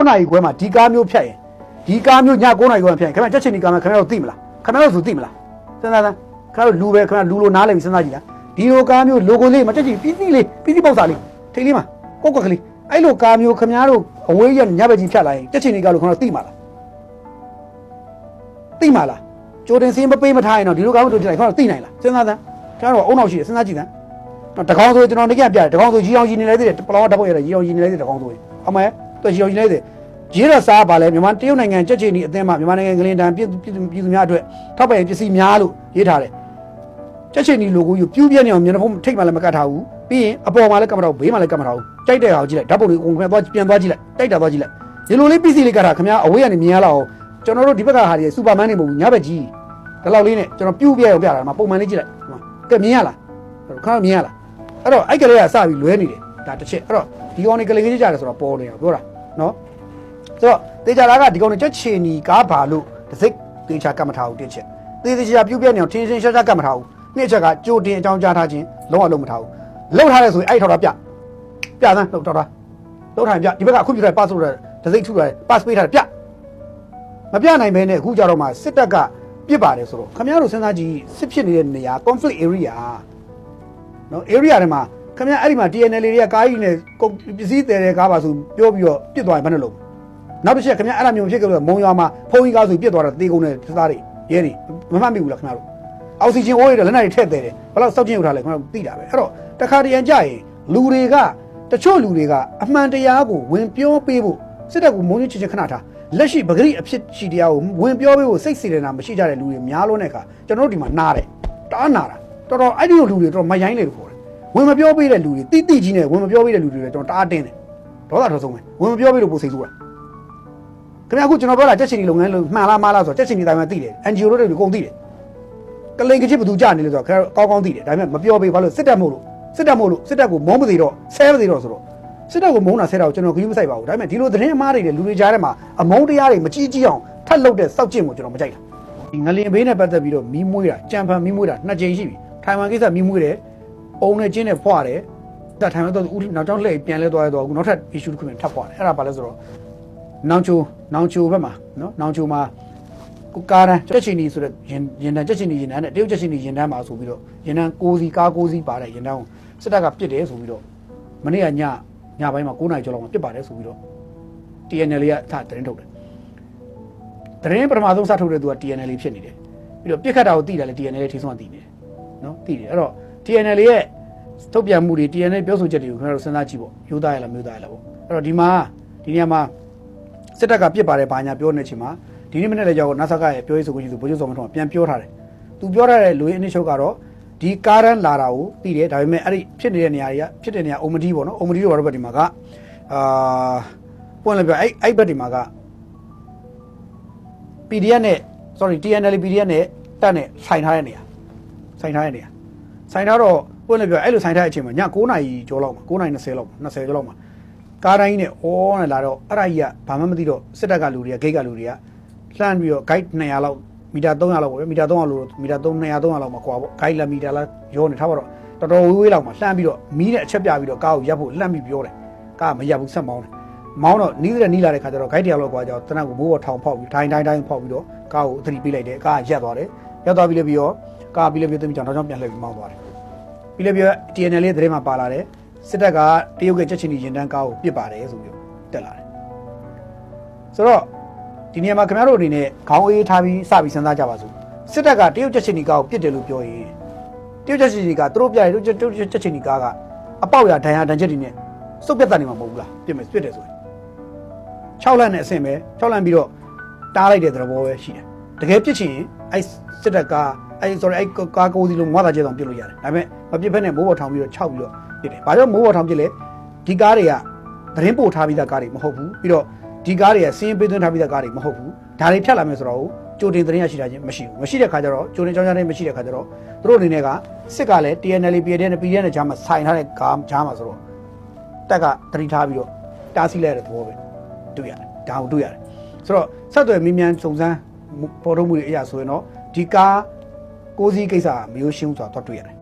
9နာရီခွဲမှာဒီကားမျိုးဖြတ်ရင်ဒီကားမျိုးည9နာရီခွဲမှာဖြတ်ရင်ခင်ဗျာချက်ချင်ဒီကားမှာခင်ဗျားတို့သိမလားခင်ဗျားတို့ဆိုသိမလားစဉ်းစားစမ်းခင်ဗျားတို့လူပဲခင်ဗျားလူလိုနားလည်ပြီးစဉ်းစားကြည့်လားဒီလိုကားမျိုး logo လေးမချက်ချင်ပြီးပြီးလေးပြီးပြီးပေါက်စာလေးထိတ်လေးမှာကောက်ကက်ကလေးအဲ့လိုကားမျိုးခင်ဗျားတို့အဝေးရညဘက်ကြီးဖြတ်လာရင်ချက်ချင်ဒီကားလို့ခင်ဗျားတို့သိမှာလားသိမှာလားကြိုတင်စင်းမပေးမထားရင်တော့ဒီလိုကားမျိုးတို့ကြည့်လိုက်ခင်ဗျားတို့သိနိုင်လားစဉ်းစားစမ်းခင်ဗျားတို့အုံနောက်ရှိတယ်စဉ်းစားကြည့်စမ်းတော့တကောင်ဆိုကျွန်တော်တကယ်ပြတယ်တကောင်ဆိုကြီးအောင်ကြီးနေလိုက်သေးတယ်ပလောဓာတ်ပုတ်ရတယ်ကြီးအောင်ကြီးနေလိုက်သေးတယ်တကောင်ဆိုရင်ဟုတ်မယ် သူကြီးအောင်ကြီးနေလိုက်သေးတယ်ရေးရစားပါလဲမြန်မာတရုတ်နိုင်ငံကြက်ချီနီအသင်းမှာမြန်မာနိုင်ငံကလင်တန်ပြည်ပြည်ပြည်သူများအတွက်ထောက်ပံ့ပစ္စည်းများလို့ရေးထားတယ်ကြက်ချီနီ logo ကိုပြူးပြဲနေအောင်မျက်နှာဖုံးထိတ်မှလည်းမကတ်ထားဘူးပြီးရင်အပေါ်မှာလည်းကတ်မထားဘူးဘေးမှာလည်းကတ်မထားဘူးကြိုက်တဲ့ဟာကိုကြည့်လိုက်ဓာတ်ပုံလေးအကုန်ပြန်သွားပြန်သွားကြည့်လိုက်တိုက်တာသွားကြည့်လိုက်ဒီလိုလေးပစ္စည်းလေးကတ်ထားခင်ဗျာအဝေးကနေမြင်ရလောက်အောင်ကျွန်တော်တို့ဒီဘက်ကဟာတွေစူပါမန်တွေမဟုတ်ဘူးညဘက်ကြီးဒီလောက်လေးနဲ့ကျွန်တော်ပြူးပြဲအောင်ပြတာမှာပုံမှန်လေးကြည့်လိုက်ဟိုမှာကဲမြင်ရလားခါမြင်ရလားအဲ့တော့အဲ့ကလေးကစပြီးလွဲနေတယ်ဒါတစ်ချက်အဲ့တော့ဒီကောင်နေကလေးကြီးကြတယ်ဆိုတော့ပေါ်နေတာပြောတာ နော်ဆိုတော့တေချာလာကဒီကောင်နေချက်ချီနီကားပါလို့တစ်စိတ်တေချာကတ်မထားဘူးတစ်ချက်တေတေချာပြူးပြဲနေအောင်ထင်းထင်းရှားရှားကတ်မထားဘူးနှစ်ချက်ကကြိုတင်အကြောင်းကြားထားခြင်းလုံးဝလုံးမထားဘူးလုံးထားတယ်ဆိုရင်အဲ့ထောက်တာပြပြစမ်းလုံးထောက်တာလုံးထားရင်ပြဒီဘက်ကအခုပြတဲ့ pass လို့တစ်စိတ်ထုရတယ် pass ပေးထားတယ်ပြမပြနိုင်ဘဲနဲ့အခုကြတော့မှစစ်တပ်ကပြစ်ပါတယ်ဆိုတော့ခင်ဗျားတို့စဉ်းစားကြည့်စစ်ဖြစ်နေတဲ့နေရာ conflict area နော် area ထဲမှာ ခင်ဗျာအဲ့ဒီမှာ TNL တွေကကားကြီးနဲ့ကုန်ပစ္စည်းတယ်တဲ့ကားပါဆိုပြောပြီးတော့ပြစ်သွားရင်ဘယ်နဲ့လုံးနောက်တစ်ချက်ခင်ဗျာအဲ့လိုမျိုးဖြစ်ကြလို့မုံရွာမှာဖုံးကြီးကားဆိုပြစ်သွားတာတေကုန်တဲ့သားတွေရဲတွေမမှတ်မိဘူးလားခင်ဗျာတို့အောက်ဆီဂျင်အိုးတွေလက်နက်တွေထည့်တယ်တယ်ဘယ်လောက်စောက်ကျင်ယူထားလဲခင်ဗျာတို့သိတာပဲအဲ့တော့တခါတရံကြရင်လူတွေကတချို့လူတွေကအမှန်တရားကိုဝင်ပြောပေးဖို့စစ်တပ်ကမုံညစ်ချစ်ချစ်ခဏထားလက်ရှိပဂရိအဖြစ်ရှိတရားကိုဝင်ပြောပေးဖို့စိတ်စေတနာမရှိကြတဲ့လူတွေများလို့တဲ့အခါကျွန်တော်တို့ဒီမှာနားတယ်တအားနာတာတော်တော်အဲ့ဒီလိုလူတွေတော်တော်မရိုင်းလေလို့ခေါ်တယ် ဝင်မပြောပေးတဲ့လူတွေတိတိကြီးနဲ့ဝင်မပြောပေးတဲ့လူတွေလည်းကျွန်တော်တအားတင်းတယ်ဒေါသထောဆုံးပဲဝင်မပြောပေးလို့ပိုစိတ်ဆိုးတာခင်ဗျာအခုကျွန်တော်ပြောတာတက်ချင်ဒီလုပ်ငန်းလို့မှန်လားမှားလားဆိုတော့တက်ချင်ဒီတိုင်းမှာသိတယ် NGO တို့တွေကုန်သိတယ်ကလိန်ကချစ်ဘသူကြနေလို့ဆိုတော့ခင်ဗျာကောင်းကောင်းသိတယ်ဒါပေမဲ့မပြောပေးဘာလို့စစ်တပ်မို့လို့စစ်တပ်မို့လို့စစ်တပ်ကိုမုန်းမသိတော့ဆဲမသိတော့ဆိုတော့စစ်တပ်ကိုမုန်းတာဆဲတာကိုကျွန်တော်ခရီးမဆိုင်ပါဘူးဒါပေမဲ့ဒီလိုသတင်းအမှားတွေနဲ့လူတွေကြားထဲမှာအမုန်းတရားတွေမကြီးကြီးအောင်ထပ်လုပ်တဲ့စောက်ကျင့်ကိုကျွန်တော်မကြိုက်တာဒီငလင်ဘေးနဲ့ပတ်သက်ပြီးတော့မီးမွေးတာကြံဖန်မီးမွေးတာနှစ်ကြိမ်ရှိပြီထိုင်ဝမ်ကိစ္စမီးမွေးတယ် အုံနဲ့ကျင်းနဲ့ဖွာတယ်ဒါထိုင်မဲ့တော့ဦးနောက်ကျောင်းလှည့်ပြန်လဲသွားရတော့အခုနောက်ထပ် issue တစ်ခုပြန်ထပ်ဖွာတယ်အဲ့ဒါဘာလဲဆိုတော့နောင်ချိုနောင်ချိုဘက်မှာနော်နောင်ချိုမှာကိုကားတန်းချက်ချီနီဆိုတဲ့ရင်ရင်တန်းချက်ချီနီရင်တန်းနဲ့တရုတ်ချက်ချီနီရင်တန်းမှာဆိုပြီးတော့ရင်တန်း6စီကား6စီပါတဲ့ရင်တန်းကိုစစ်တပ်ကပစ်တယ်ဆိုပြီးတော့မနေ့ကညညပိုင်းမှာ9နာရီကျော်လောက်မှာပစ်ပါတယ်ဆိုပြီးတော့ TNL ကထသတင်းထုတ်တယ်သတင်းပထမဆုံးစထုတ်တဲ့သူက TNL ဖြစ်နေတယ်ပြီးတော့ပြစ်ခတ်တာကိုသိတယ်လေ TNL ထိဆုံးကသိနေတယ်နော်သိတယ်အဲ့တော့ TNL ရဲ့ထုတ်ပြန်မှုတွေ TNL ပြောဆိုချက်တွေကိုခင်ဗျားတို့စဉ်းစားကြည့်ပေါ့ယူသားရလားမယူသားရလားပေါ့အဲ့တော့ဒီမှာဒီနေရာမှာစစ်တပ်ကပြစ်ပါတယ်ဘာညာပြောနေချိန်မှာဒီနေ့မနေ့လည်းကြောက်နာဆာကရဲ့ပြောရေးဆိုခွင့်ရှိသူဗိုလ်ချုပ်စောမထွန်းကပြန်ပြောထားတယ်သူပြောထားတဲ့လူရင်းအနည်းချုပ်ကတော့ဒီကားရန်လာတာကိုသိတယ်ဒါပေမဲ့အဲ့ဒီဖြစ်နေတဲ့နေရာတွေကဖြစ်တဲ့နေရာအုံမတီးပေါ့နော်အုံမတီးတို့ဘာလို့ဘက်ဒီမှာကအာပွင့်လည်းပြောအဲ့အဲ့ဘက်ဒီမှာက PDF နဲ့ sorry TNL PDF နဲ့တက်နဲ့ဆိုင်ထားတဲ့နေရာဆိုင်ထားတဲ့နေရာ ဆိုင်ထားတော့ပွင့်လည်းပြောအဲ့လိုဆိုင်ထားတဲ့အချိန်မှာည9နာရီကျော်လောက်မှာ9နာရီ20လောက်မှာ20ကျော်လောက်မှာကားတိုင်းနဲ့အော်နဲ့လာတော့အဲ့ဒါကြီးကဘာမှမသိတော့စစ်တပ်ကလူတွေကဂိတ်ကလူတွေကလှမ်းပြီးတော့ guide 200လောက်မီတာ300လောက်ပေါ့ဗျမီတာ300လို့မီတာ3 200 300လောက်မှာကွာပေါ့ guide လာမီတာလားရောနေထားပါတော့တော်တော်ဝေးဝေးလောက်မှာလှမ်းပြီးတော့မီးနဲ့အချက်ပြပြီးတော့ကားကိုရပ်ဖို့လှမ်းပြီးပြောတယ်ကားကမရပ်ဘူးဆက်မောင်းတယ်မောင်းတော့နီးတဲ့နီးလာတဲ့ခါကျတော့ guide တရားလောက်ကွာကျတော့တနက်ကိုမိုးပေါ်ထောင်ဖောက်ပြီးတိုင်းတိုင်းတိုင်းဖောက်ပြီးတော့ကားကိုအသတိပေးလိုက်တယ်ကားကရပ်သွားတယ်ရပ်သွားပြီးလည်းပြီးတော့ ကားပြီးလည်းပြီးသမီးကြောင့်တော့ကြောင့်ပြန်လှည့်ပြီးမောင်းသွားတယ်ပြီးလည်းပြ TNL လေးသတင်းမှာပါလာတယ်စစ်တပ်ကတရုတ်ကချက်ချင်းကြီးရင်တန်းကားကိုပစ်ပါတယ်ဆိုပြီးတက်လာတယ်ဆိုတော့ဒီနေရာမှာခင်ဗျားတို့အနေနဲ့ခေါင်းအေးထားပြီးစပြီးစဉ်းစားကြပါစို့စစ်တပ်ကတရုတ်ချက်ချင်းကြီးကားကိုပစ်တယ်လို့ပြောရင်တရုတ်ချက်ချင်းကြီးကသူတို့ပြတယ်တရုတ်ချက်ချက်ချင်းကြီးကားကအပေါက်ရဒဏ်ရာဒဏ်ချက်တွေနဲ့စုပ်ပြတ်တတ်နေမှာမဟုတ်ဘူးလားပြစ်မယ်ပြစ်တယ်ဆိုရင်6လန့်နဲ့အဆင့်ပဲ6လန့်ပြီးတော့တားလိုက်တဲ့သဘောပဲရှိတယ်တကယ်ပြစ်ချင်ရင်အဲ့စစ်တပ်က အဲ့ sorry အဲ့ကားကိုစီလုံးမွားတာကျဲအောင်ပြစ်လို့ရတယ်ဒါပေမဲ့မပြစ်ဖက်နဲ့မိုးပေါ်ထောင်ပြီးတော့6ပြီးတော့ပြစ်တယ်ဘာကြောင့်မိုးပေါ်ထောင်ပြစ်လဲဒီကားတွေကသတင်းပို့ထားပြီးသားကားတွေမဟုတ်ဘူးပြီးတော့ဒီကားတွေကစင်းပေးသွင်းထားပြီးသားကားတွေမဟုတ်ဘူးဒါတွေဖြတ်လာမယ်ဆိုတော့ကြိုတင်သတင်းရရှိတာချင်းမရှိဘူးမရှိတဲ့ခါကျတော့ကြိုတင်ကြောင်းကြမ်းတဲ့မရှိတဲ့ခါကျတော့သူတို့အနေနဲ့ကစစ်ကလည်း TNL PDN နဲ့ PDN နဲ့ဂျားမှာဆိုင်ထားတဲ့ကားဂျားမှာဆိုတော့တက်ကတတိထားပြီးတော့တားဆီးလိုက်တဲ့သဘောပဲတွေ့ရတယ်ဒါကိုတွေ့ရတယ်ဆိုတော့ဆက်သွယ်မင်းမြန်စုံစမ်းပေါ်ထုတ်မှုတွေအရာဆိုရင်တော့ဒီကား ကိုးစီးကိစ္စကမရိုးရှင်းဘူးဆိုတာတော့တွေ့ရတယ်